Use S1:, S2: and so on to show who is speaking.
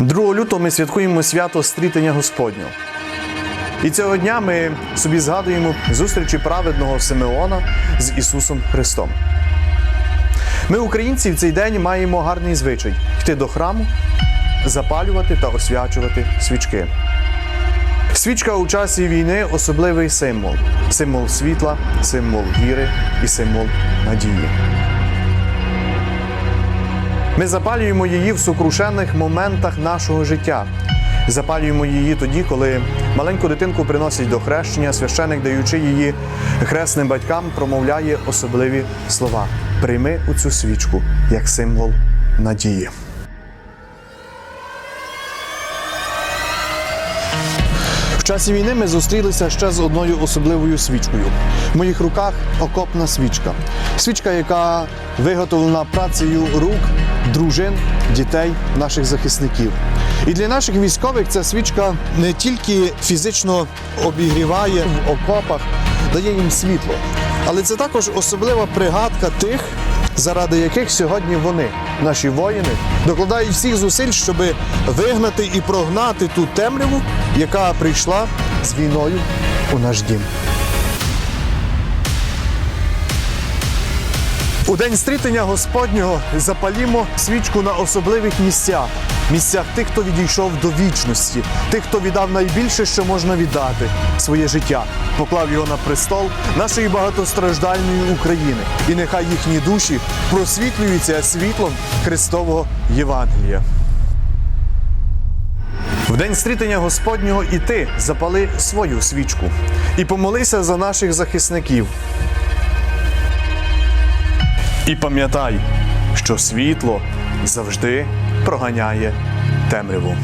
S1: 2 лютого ми святкуємо свято стрітення Господнього. І цього дня ми собі згадуємо зустрічі праведного Симеона з Ісусом Христом. Ми, українці, в цей день маємо гарний звичай йти до храму, запалювати та освячувати свічки. Свічка у часі війни особливий символ символ світла, символ віри і символ надії. Ми запалюємо її в сокрушенних моментах нашого життя. Запалюємо її тоді, коли маленьку дитинку приносять до хрещення, священик, даючи її хресним батькам, промовляє особливі слова: прийми у цю свічку як символ надії. В часі війни ми зустрілися ще з одною особливою свічкою. В моїх руках окопна свічка. Свічка, яка виготовлена працею рук, дружин, дітей наших захисників. І для наших військових ця свічка не тільки фізично обігріває в окопах, дає їм світло, але це також особлива пригадка тих, заради яких сьогодні вони, наші воїни, докладають всіх зусиль, щоб вигнати і прогнати ту темряву, яка прийшла з війною у наш дім. У день стрітення Господнього запалімо свічку на особливих місцях, місцях тих, хто відійшов до вічності, тих, хто віддав найбільше, що можна віддати своє життя, поклав його на престол нашої багатостраждальної України. І нехай їхні душі просвітлюються світлом Христового Євангелія. В день стрітення Господнього і ти запали свою свічку і помолися за наших захисників. І пам'ятай, що світло завжди проганяє темряву.